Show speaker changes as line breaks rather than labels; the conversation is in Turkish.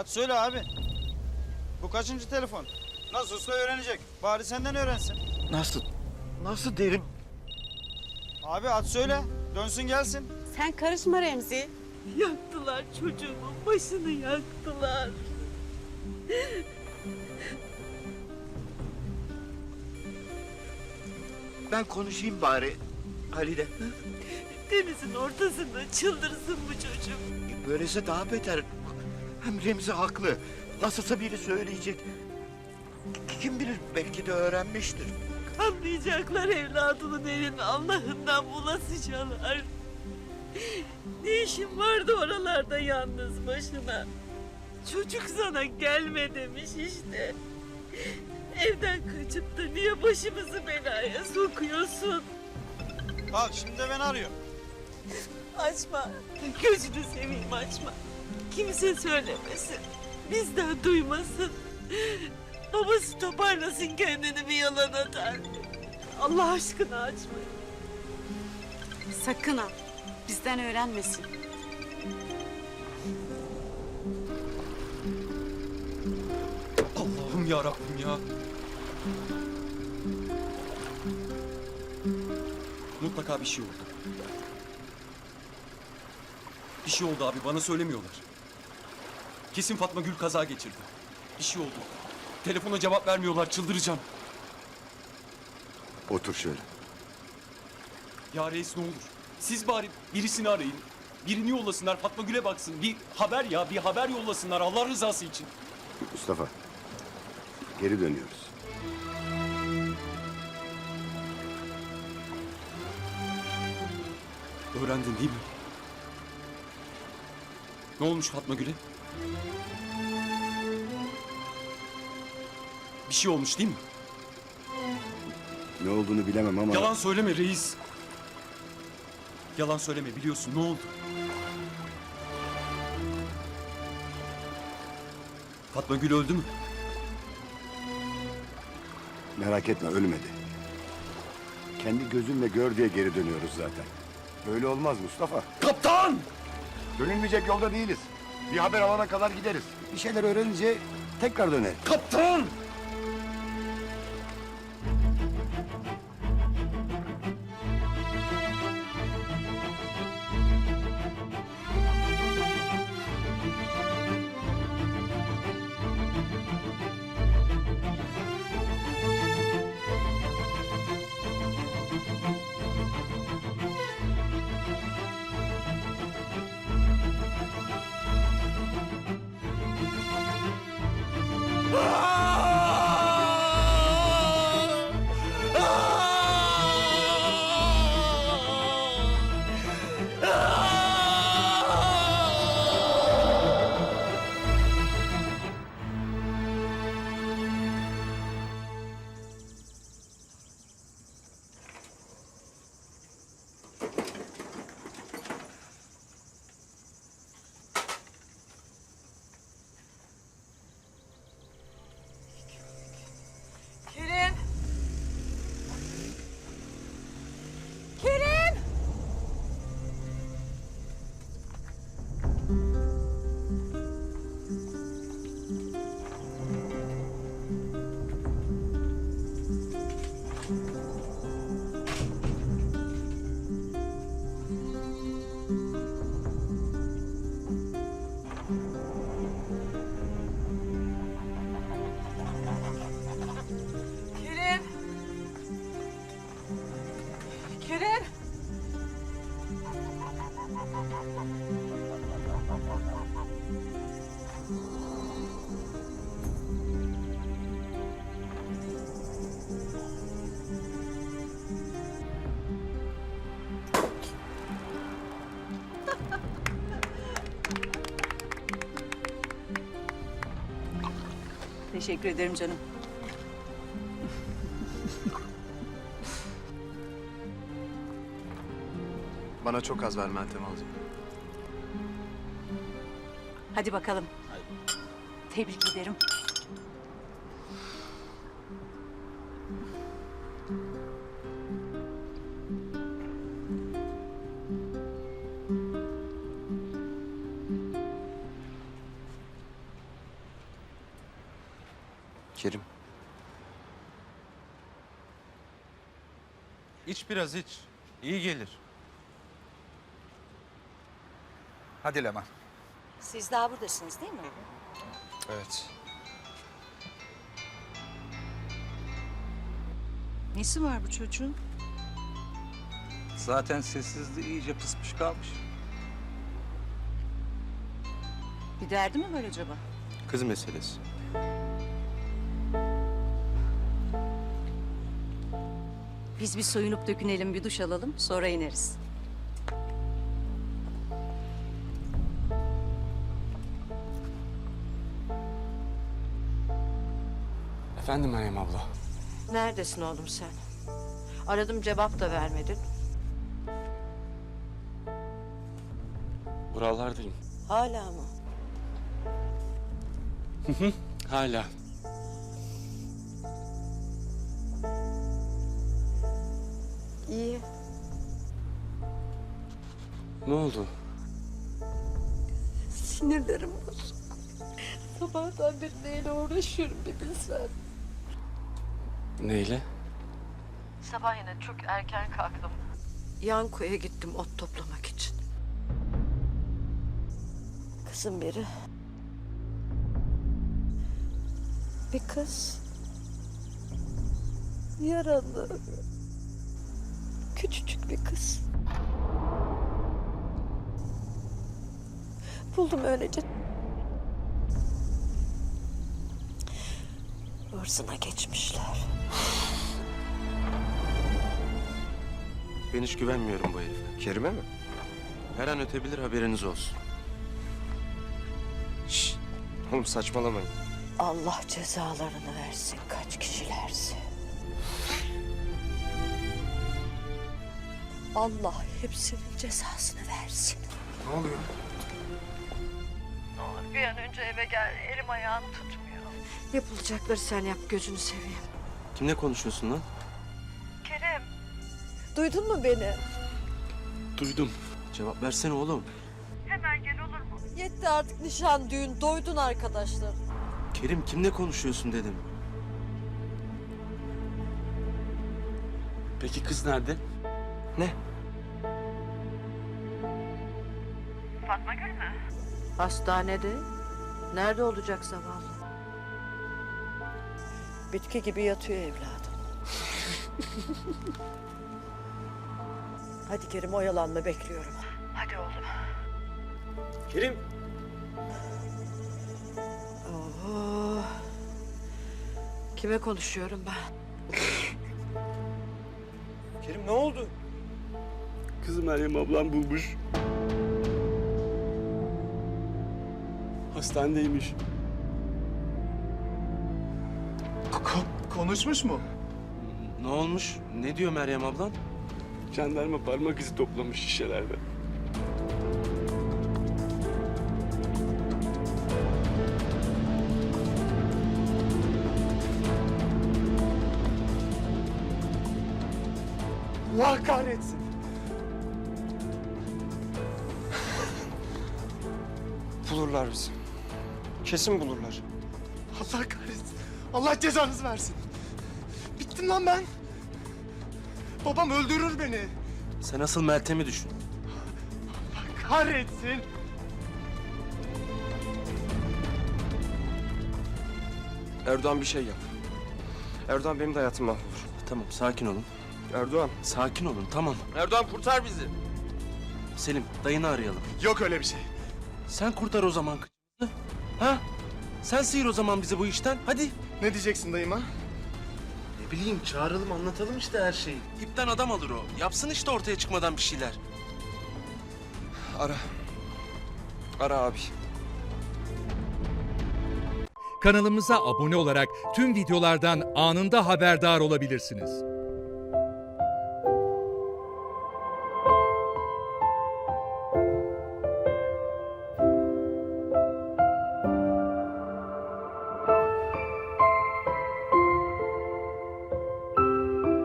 Hadi söyle abi. Bu kaçıncı telefon? Nasılsa öğrenecek. Bari senden öğrensin.
Nasıl? Nasıl derim?
Abi at söyle. Dönsün gelsin.
Sen karışma Remzi.
Yaktılar çocuğumun başını yaktılar.
Ben konuşayım bari Halide.
Denizin ortasında çıldırsın bu çocuk.
Böylese daha beter. Hem Remzi haklı. Nasılsa biri söyleyecek. Kim bilir belki de öğrenmiştir.
Kanlayacaklar evladının elini Allah'ından bulasıcalar. Ne işin vardı oralarda yalnız başına? Çocuk sana gelme demiş işte. Evden kaçıp da niye başımızı belaya sokuyorsun?
Bak şimdi de beni arıyor.
Açma. Gözünü seveyim açma. Kimse söylemesin. Bizden duymasın. Babası toparlasın kendini bir yalan atar. Allah aşkına açma.
Sakın ha. Bizden öğrenmesin.
Allah'ım ya Rabbim ya. Mutlaka bir şey oldu. Bir şey oldu abi bana söylemiyorlar. Kesin Fatma Gül kaza geçirdi. Bir şey oldu. Telefona cevap vermiyorlar çıldıracağım.
Otur şöyle.
Ya reis ne olur. Siz bari birisini arayın. Birini yollasınlar Fatma Gül'e baksın. Bir haber ya bir haber yollasınlar Allah rızası için.
Mustafa. Geri dönüyoruz.
Öğrendin değil mi? Ne olmuş Fatma Gül'e? Bir şey olmuş değil mi?
Ne olduğunu bilemem ama...
Yalan söyleme reis. Yalan söyleme biliyorsun ne oldu? Fatma Gül öldü mü?
Merak etme ölmedi. Kendi gözünle gör diye geri dönüyoruz zaten. Böyle olmaz Mustafa.
Kaptan!
Dönülmeyecek yolda değiliz. Bir haber alana kadar gideriz. Bir şeyler öğrenince tekrar döneriz.
Kaptan!
Teşekkür ederim canım.
Bana çok az ver Meltem ablacığım.
Hadi bakalım. Tebrik ederim.
Kerim.
İç biraz iç. İyi gelir. Hadi Leman.
Siz daha buradasınız değil mi?
Evet.
Nesi var bu çocuğun?
Zaten sessizliği iyice pısmış kalmış.
Bir derdi mi var acaba?
Kız meselesi.
Biz bir soyunup dökünelim, bir duş alalım, sonra ineriz.
Efendim Meryem abla.
Neredesin oğlum sen? Aradım cevap da vermedin.
Buralardayım.
Hala mı?
Hala.
İyi.
Ne oldu?
Sinirlerim bozuk. Sabahtan beri neyle uğraşıyorum bir bilsen.
Neyle?
Sabah yine çok erken kalktım. Yanko'ya gittim ot toplamak için. Kızım biri. Bir kız. Yaralı. Küçücük bir kız. Buldum öylece. Hırsına geçmişler.
Ben hiç güvenmiyorum bu herife. Kerime mi? Her an ötebilir haberiniz olsun. Şşş. Oğlum saçmalamayın.
Allah cezalarını versin kaç kişilerse. Allah hepsinin cezasını versin.
Ne oluyor?
Ne olur bir an önce eve gel. Elim ayağım tutmuyor. Yapılacakları sen yap gözünü seveyim.
Kimle konuşuyorsun lan?
Kerem. Duydun mu beni?
Duydum. Cevap versene oğlum.
Yetti artık nişan düğün. Doydun arkadaşlar.
Kerim kimle konuşuyorsun dedim. Peki kız nerede? Ne?
Hastanede. Nerede olacak zavallı? Bitki gibi yatıyor evladım. Hadi Kerim oyalanma bekliyorum. Hadi oğlum.
Kerim.
Oo. Kime konuşuyorum ben?
Kerim ne oldu? Kızı Meryem ablam bulmuş. Hastanedeymiş.
konuşmuş mu?
Ne olmuş? Ne diyor Meryem ablan?
Jandarma parmak izi toplamış şişelerde.
Allah kahretsin.
Bulurlar bizi. Kesin bulurlar.
Allah kahretsin. Allah cezanızı versin. Bittim lan ben. Babam öldürür beni.
Sen asıl Meltem'i düşün.
Kahretsin.
Erdoğan bir şey yap. Erdoğan benim de hayatım mahvolur.
Tamam sakin olun.
Erdoğan.
Sakin olun tamam.
Erdoğan kurtar bizi.
Selim dayını arayalım.
Yok öyle bir şey.
Sen kurtar o zaman kızı. Ha? Sen sıyır o zaman bizi bu işten. Hadi.
Ne diyeceksin dayıma?
Ne bileyim çağıralım anlatalım işte her şeyi. İpten adam alır o. Yapsın işte ortaya çıkmadan bir şeyler.
Ara. Ara abi.
Kanalımıza abone olarak tüm videolardan anında haberdar olabilirsiniz.